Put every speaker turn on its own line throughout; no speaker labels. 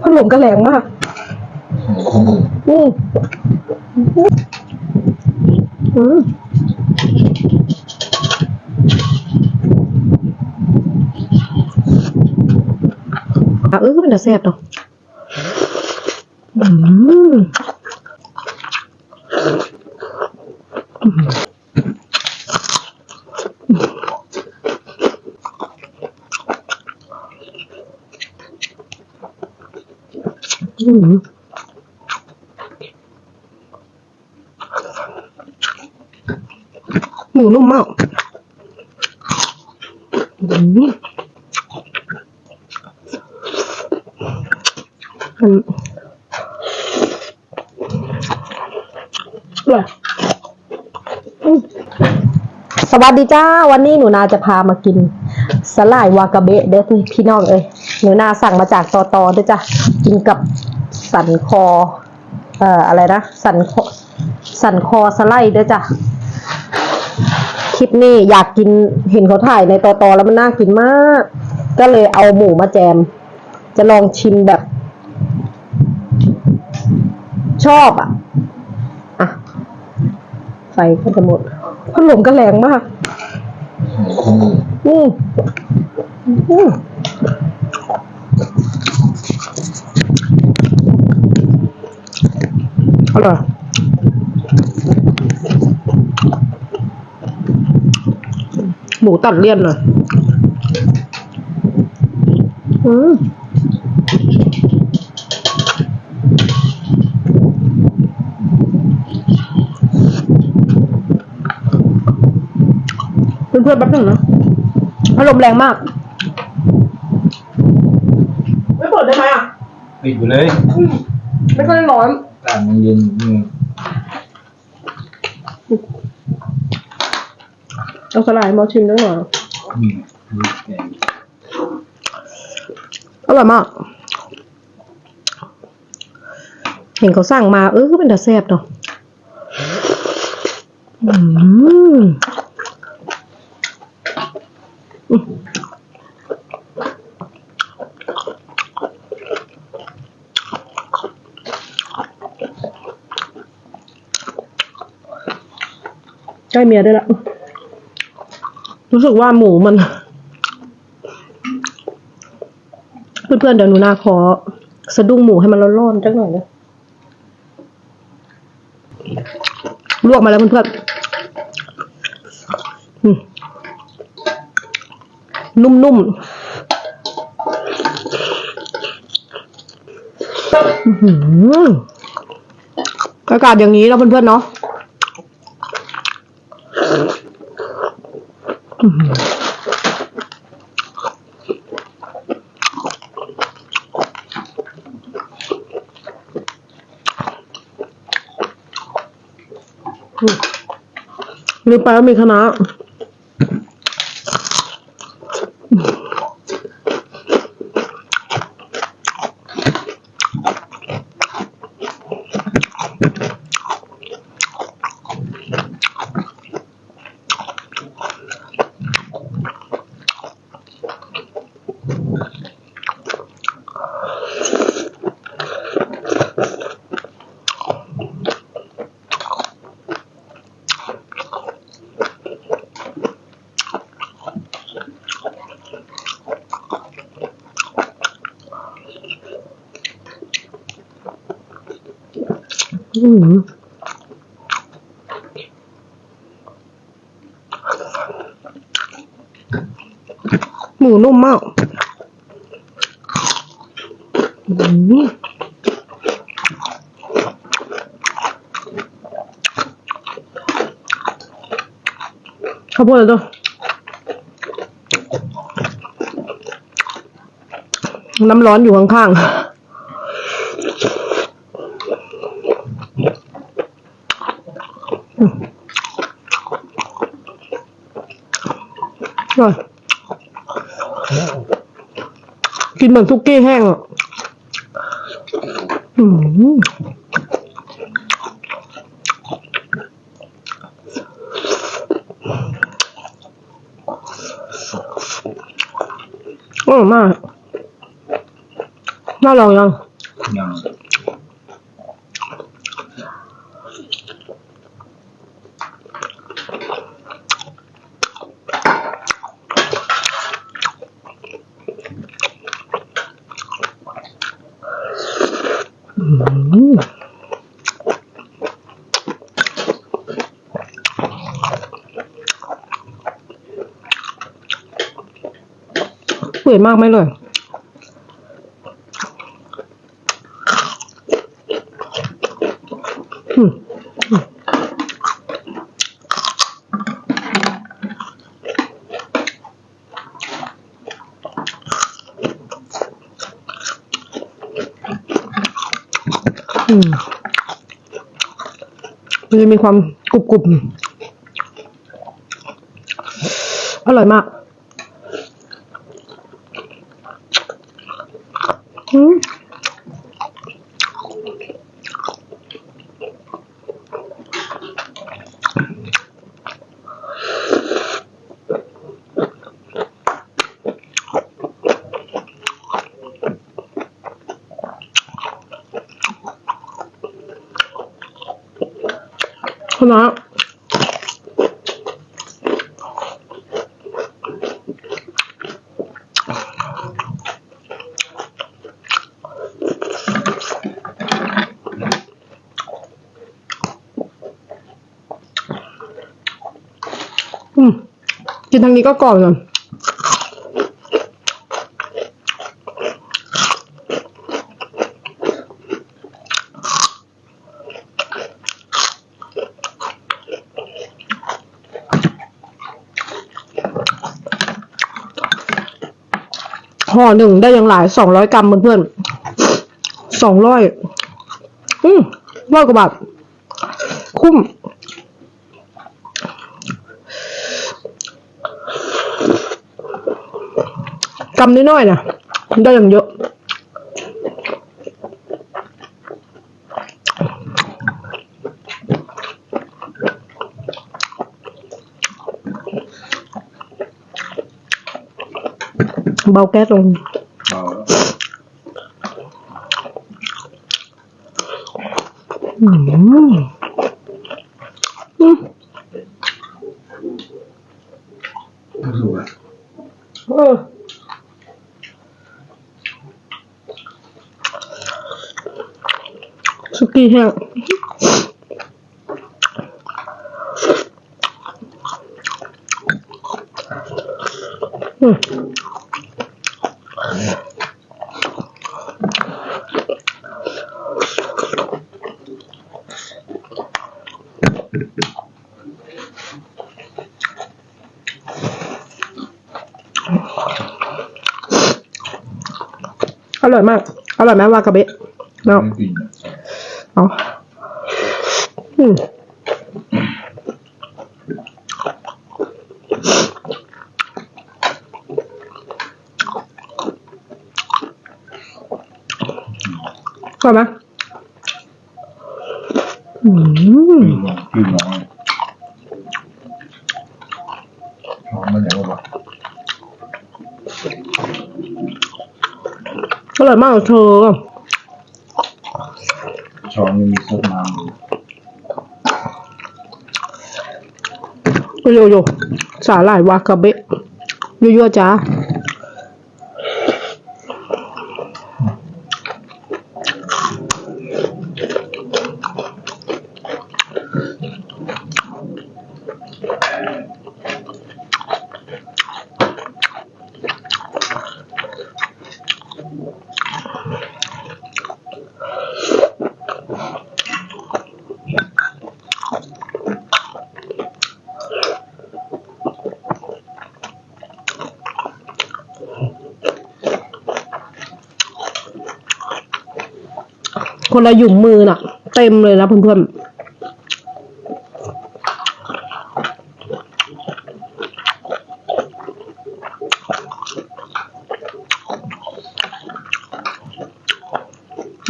พัดลมก็แรงมาก อืมอืมอะเออมันจะแซ่บเนาะ หมูนุ่มมากมันอร่อยสวัสดีจ้า วันนี้หนูนาจะพามากินสลายวากาเบะเด้อพี่น้องเอ้ยหนูนาสั่งมาจากตอตอด้วยจ้ะกินกับ สันคอ เอ่ออะไรนะ สันคอ สันคอสไลด์ด้วยจ้ะ คลิปนี้อยากกินเห็นเขาถ่ายในตอตอแล้วมันน่ากินมาก ก็เลยเอาหมูมาแจม จะลองชิมแบบ ชอบอะ อะ ไฟก็จะหมดพัดลมก็แรงมาก อืมอืม อร่อยหมูตัดเลี่ยนหน่อยอืมเพื่อนๆแป๊บหนึ่งนะพัดลมแรงมาก ไม่เปิดได้ไหมอะ
ปิดอยู่เลย
ไม่ค่อยร้อน
อากาศมันเย็นนี่
เอาสลายมาชิมด้วยเหรอ
อืมนี่แกง
อร่อยมาก เห็นเขาสั่งมา เออก็เป็นตาแซ่บเนาะอืม ใกล้เมียได้ละ รู้สึกว่าหมูมัน เพื่อนๆเดี๋ยวหนูนาขอสะดุ้งหมูให้มันร้อนๆจักหน่อยนะลวกมาแล้วเพื่อนๆอืมนุ่มๆอื้อหืออากาศอย่างนี้แล้วเพื่อนๆเนาะ หรือเปล่ามีคณะ อืมหมูนุ่มมากข้าวโพดเลยตัวน้ำร้อนอยู่ข้างๆ อร่อย กินเหมือนซุกี้แห้งอะอืมอร่อยมากน่าลองยัง
ยัง
ปื่อยมากไหมเลยอืมอืมมันจะมีความกรุบกรุบอร่อยมาก คุณนะกินทางนี้ก็กรอบเลย ห่อหนึ่งได้ยังหลายสองร้อยกรัมเพื่อนๆสองร้อยอืมร้อยกว่าบาท คุ้ม กำนิดหน่อยๆนะได้อย่างเยอะ เบาแก๊สลง
เบาแล้ว
อืมอืม
ร่
อร่อยมาก อร่อยไหมวากาเบะเนาะ
ไม่กิน
เอาอืมอร่อยไหมอืม
กินลงกินน้อยช้อนมันไหนวะ
อร่อยมากเธอ
ช้อนมีซดน้ำ
โยโย่สาหร่ายวากาเบะยั่วๆจ้า คนละหยุ่มมือน่ะ เต็มเลยนะเพื่อนๆ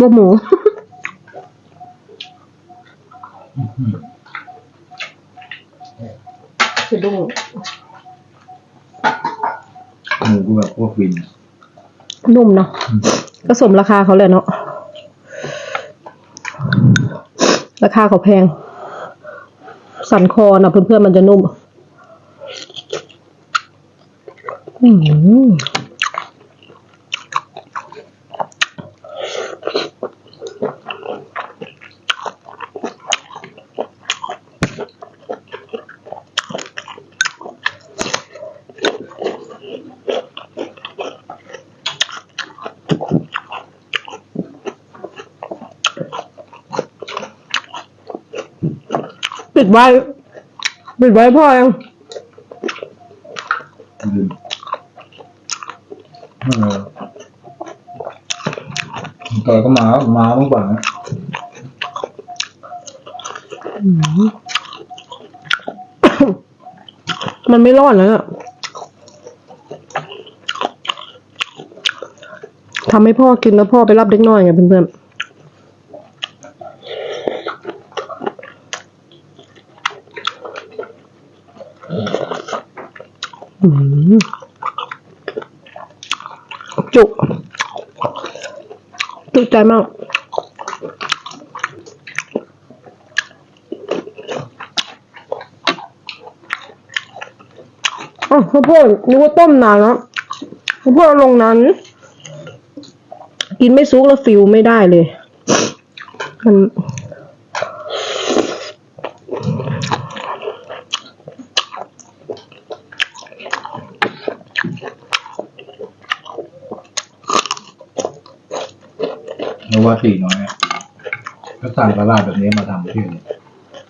บหมูสะดุ้ง
หมูก็แบบพวกฟิน
นุ่มเนาะก็สมราคาเขาเลยเนาะ ราคาเขาแพง สันคอนะเพื่อนๆมันจะนุ่ม อืม ปิดไว้ ปิดไว้พอยัง
ลืมเออต่อยก็มา มาเมื่อก่อนนะ
มันไม่รอดแล้วอะทำให้พ่อกินแล้วพ่อไปรับเด็กน้อยไงเพื่อนๆ จุกจุกใจมากอ๋อข้าวโพดนึกว่าต้มนานแล้วข้าวโพดเอาลงนั้น กินไม่ซุกแล้วฟิวไม่ได้เลย มัน
วว่าตีน้อยอะก็สั่งตลาดแบบนี้มาทำที่นี่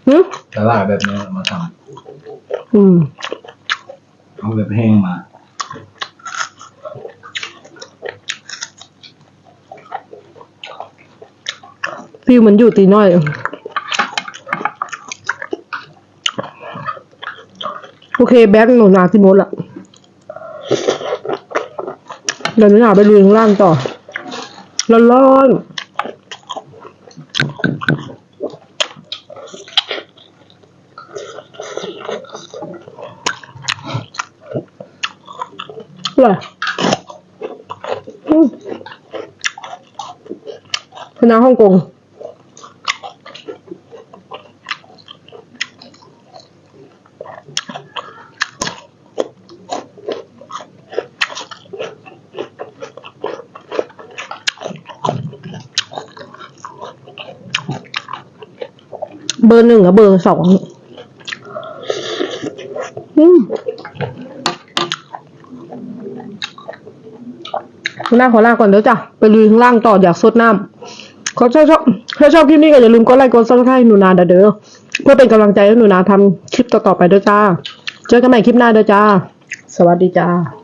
หึ
ตลาดแบบนี้มาท
อืมำ
เอาแบบแห้งมา
ฟิวเหมันอยู่ตีน้อย โอเค แบทหนูนาที่มดละเดี๋ยวหนูนาไปลุยข้างล่างต่อ ร้อนๆ ร่อยคณะฮ่องกงเบอร์หนึ่งกับเบอร์สองอืม ข้างหน้าขอลาก่อนเดี๋ยวจ้ะ ไปลุยข้างล่างต่ออยากสดน้ำขอชอบชอบถ้าชอบคลิปนี้ก็อย่าลืมกดไลค์กดซับสไครต์หนูนาเด้อเพื่อเป็นกำลังใจให้หนูนาทำคลิปต่อๆไปเด้อจ้า เจอกันใหม่คลิปหน้าเด้อจ้า สวัสดีจ้า